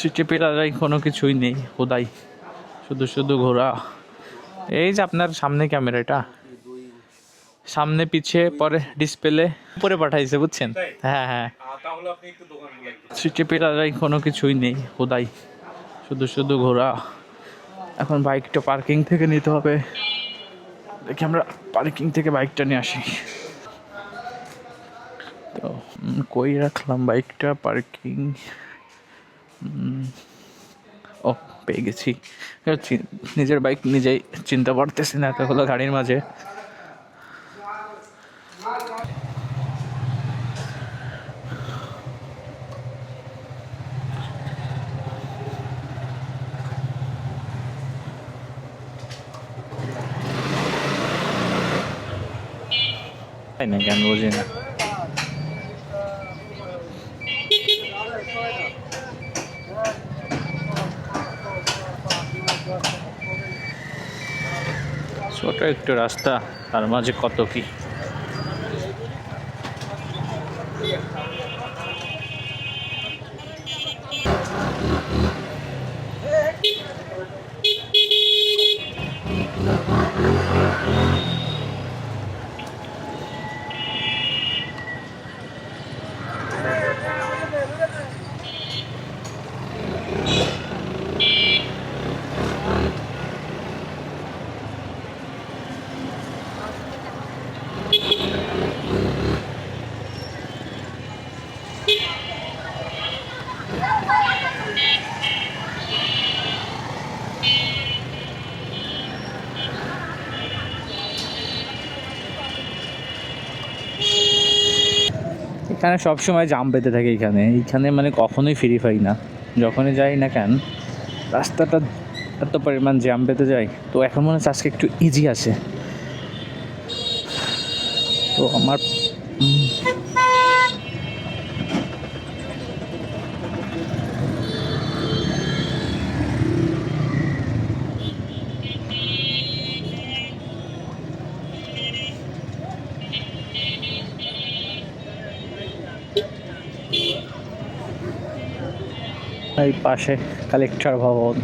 সিটে পেরারাই কোনো কিছুই নেই খোদাই। শুধু শুধু ঘোরা। এই যে আপনার সামনে ক্যামেরা এটা সামনে পিছে পরে ডিসপ্লে উপরে পাঠাইছে বুঝছেন? হ্যাঁ হ্যাঁ। সিটি পেরারাই কোনো কিছুই নেই খোদাই। শুধু শুধু ঘোরা। এখন বাইকটা পার্কিং থেকে নিতে হবে। দেখি আমরা পার্কিং থেকে বাইকটা নিয়ে আসি। তো কই রাখলাম বাইকটা? পার্কিং। ও, পেয়ে গেছি। নিজের বাইক নিজেই চিনতে পারতেছি না এতগুলো গাড়ির মাঝে। তাই না কেন বুঝি না ছোট একটু রাস্তা তার মাঝে কত কি? এখানে সবসময় জাম পেতে থাকে এখানে। এখানে মানে কখনোই ফ্রি পাই না। যখনই যাই না কেন, রাস্তাটা এত পরিমাণ জ্যাম পেতে যাই তো এখন মনে হচ্ছে আজকে একটু ইজি আছে। তো আমার এই পাশে কালেক্টর ভবন।